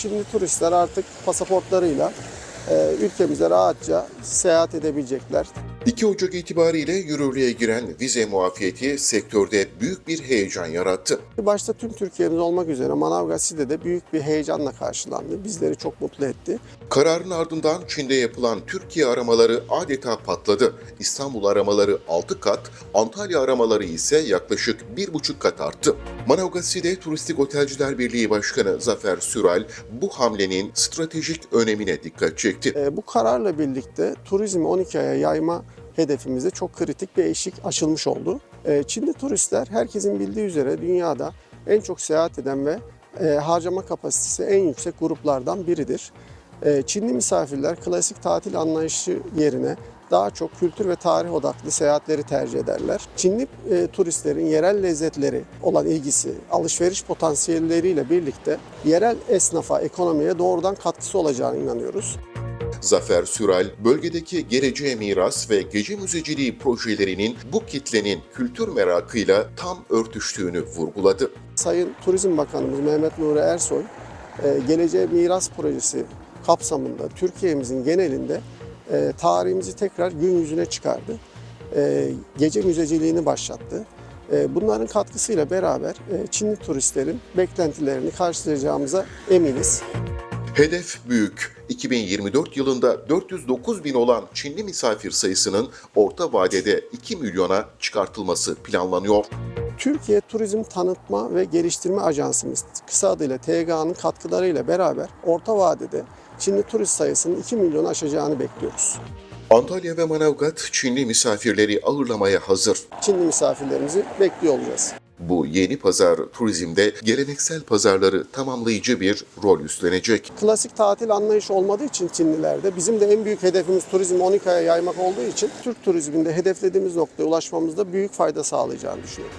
Çinli turistler artık pasaportlarıyla e, ülkemize rahatça seyahat edebilecekler. 2 Ocak itibariyle yürürlüğe giren vize muafiyeti sektörde büyük bir heyecan yarattı. Başta tüm Türkiye'miz olmak üzere Manavgat Side'de büyük bir heyecanla karşılandı. Bizleri çok mutlu etti. Kararın ardından Çin'de yapılan Türkiye aramaları adeta patladı. İstanbul aramaları 6 kat, Antalya aramaları ise yaklaşık 1,5 kat arttı. Manavgatisi'de Turistik Otelciler Birliği Başkanı Zafer Süral bu hamlenin stratejik önemine dikkat çekti. E, bu kararla birlikte turizmi 12 aya yayma hedefimizde çok kritik bir eşik açılmış oldu. E, Çinli turistler herkesin bildiği üzere dünyada en çok seyahat eden ve e, harcama kapasitesi en yüksek gruplardan biridir. E, Çinli misafirler klasik tatil anlayışı yerine daha çok kültür ve tarih odaklı seyahatleri tercih ederler. Çinli e, turistlerin yerel lezzetleri olan ilgisi, alışveriş potansiyelleriyle birlikte yerel esnafa, ekonomiye doğrudan katkısı olacağına inanıyoruz. Zafer Süral, bölgedeki geleceğe miras ve gece müzeciliği projelerinin bu kitlenin kültür merakıyla tam örtüştüğünü vurguladı. Sayın Turizm Bakanımız Mehmet Nuri Ersoy, e, Geleceğe Miras Projesi kapsamında Türkiye'mizin genelinde e, tarihimizi tekrar gün yüzüne çıkardı. E, Gece müzeciliğini başlattı. Bunların katkısıyla beraber Çinli turistlerin beklentilerini karşılayacağımıza eminiz. Hedef büyük. 2024 yılında 409 bin olan Çinli misafir sayısının orta vadede 2 milyona çıkartılması planlanıyor. Türkiye Turizm Tanıtma ve Geliştirme Ajansımız kısa adıyla TGA'nın katkılarıyla beraber orta vadede Çinli turist sayısının 2 milyonu aşacağını bekliyoruz. Antalya ve Manavgat Çinli misafirleri ağırlamaya hazır. Çinli misafirlerimizi bekliyor olacağız. Bu yeni pazar turizmde geleneksel pazarları tamamlayıcı bir rol üstlenecek. Klasik tatil anlayışı olmadığı için Çinlilerde bizim de en büyük hedefimiz turizmi 12 aya yaymak olduğu için Türk turizminde hedeflediğimiz noktaya ulaşmamızda büyük fayda sağlayacağını düşünüyorum.